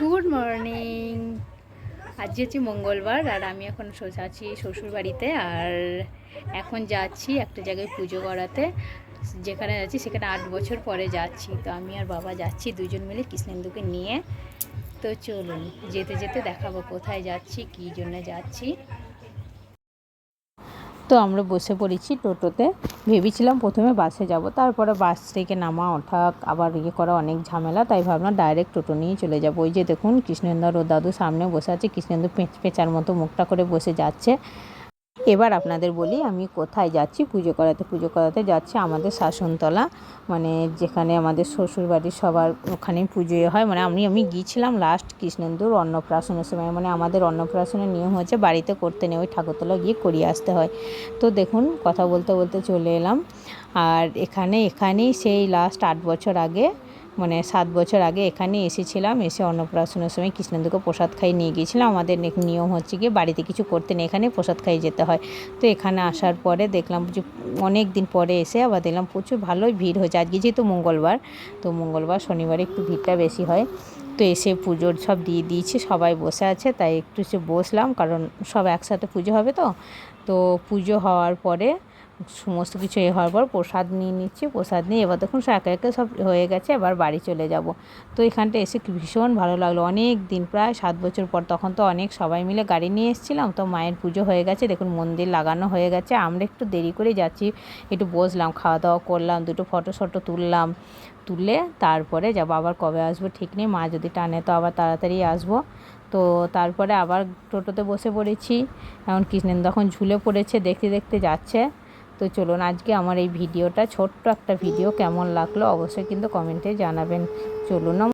Good morning আজ হচ্ছে মঙ্গলবার আর আমি এখন আছি শ্বশুর বাড়িতে আর এখন যাচ্ছি একটা জায়গায় পুজো করাতে। যেখানে যাচ্ছি সেখানে আট বছর পরে যাচ্ছি। তো আমি আর বাবা যাচ্ছি দুজন মিলে কৃষ্ণেন্দুকে নিয়ে। তো চলুন, যেতে যেতে দেখাবো কোথায় যাচ্ছি, কী জন্য যাচ্ছি। তো আমরা বসে পড়েছি টোটোতে। ভেবেছিলাম প্রথমে বাসে যাব, তারপরে বাস থেকে নামা ওঠা আবার ইয়ে করা অনেক ঝামেলা, তাই ভাবলাম ডাইরেক্ট টোটো নিয়ে চলে যাব। ওই যে দেখুন কৃষ্ণেন্দর ও দাদু সামনে বসে আছে, কৃষ্ণেন্দু পেঁচ পেঁচার মতো মুখটা করে বসে যাচ্ছে। এবার আপনাদের বলি, আমি কোথায় যাচ্ছি, পুজো করাতে পুজো করাতে যাচ্ছি আমাদের শাসনতলা। মানে যেখানে আমাদের শ্বশুরবাড়ির সবার ওখানেই পুজো হয়। মানে আমি আমি গিয়েছিলাম লাস্ট কৃষ্ণেন্দুর অন্নপ্রাশনের সময়। মানে আমাদের অন্নপ্রাশনের নিয়ম হচ্ছে বাড়িতে করতে নেই, ওই ঠাকুরতলা গিয়ে করিয়ে আসতে হয়। তো দেখুন, কথা বলতে বলতে চলে এলাম। আর এখানে, এখানেই সেই লাস্ট আট বছর আগে মানে সাত বছর আগে এখানে এসেছিলাম, এসে অন্নপ্রাশনের সময় কৃষ্ণেন্দুকে প্রসাদ খাই নিয়ে গিয়েছিলাম। আমাদের নিয়ম হচ্ছে কি বাড়িতে কিছু করতে নেই, এখানে প্রসাদ খাই যেতে হয়। তো এখানে আসার পরে দেখলাম যে অনেক দিন পরে এসে আবার দেখলাম প্রচুর ভালোই ভিড় হয়েছে। আজকে যেহেতু মঙ্গলবার, তো মঙ্গলবার, শনিবারে একটু ভিড়টা বেশি হয়। তো এসে পুজোর সব দিয়ে দিয়েছি, সবাই বসে আছে, তাই একটু এসে বসলাম, কারণ সব একসাথে পুজো হবে তো। তো পুজো হওয়ার পরে সমস্ত কিছু এ হওয়ার পর প্রসাদ নিয়ে নিচ্ছি, প্রসাদ নিয়ে এবার দেখুন একে একে সব হয়ে গেছে, এবার বাড়ি চলে যাব। তো এখানটা এসে ভীষণ ভালো লাগল, অনেক দিন, প্রায় সাত বছর পর তখন তো অনেক সবাই মিলে গাড়ি নিয়ে এসেছিলাম, তো মায়ের পুজো হয়ে গেছে, দেখুন মন্দির লাগানো হয়ে গেছে, আমরা একটু দেরি করে যাচ্ছি, একটু বসলাম খাওয়া দাওয়া করলাম, দুটো ফটো শটো তুললাম, তুলে তারপরে যাব, আবার কবে আসব ঠিক নেই, মা যদি টানে তো আবার তাড়াতাড়ি আসব। তো তারপরে আবার টোটোতে বসে পড়েছি, এখন কৃষ্ণেন্দু এখন ঝুলে পড়েছে, দেখতে দেখতে যাচ্ছে তো চলুন আজকে আমার এই ভিডিওটা, ছোট্ট একটা ভিডিও কেমন লাগল অবশ্যই কিন্তু কমেন্টে জানাবেন। চলুন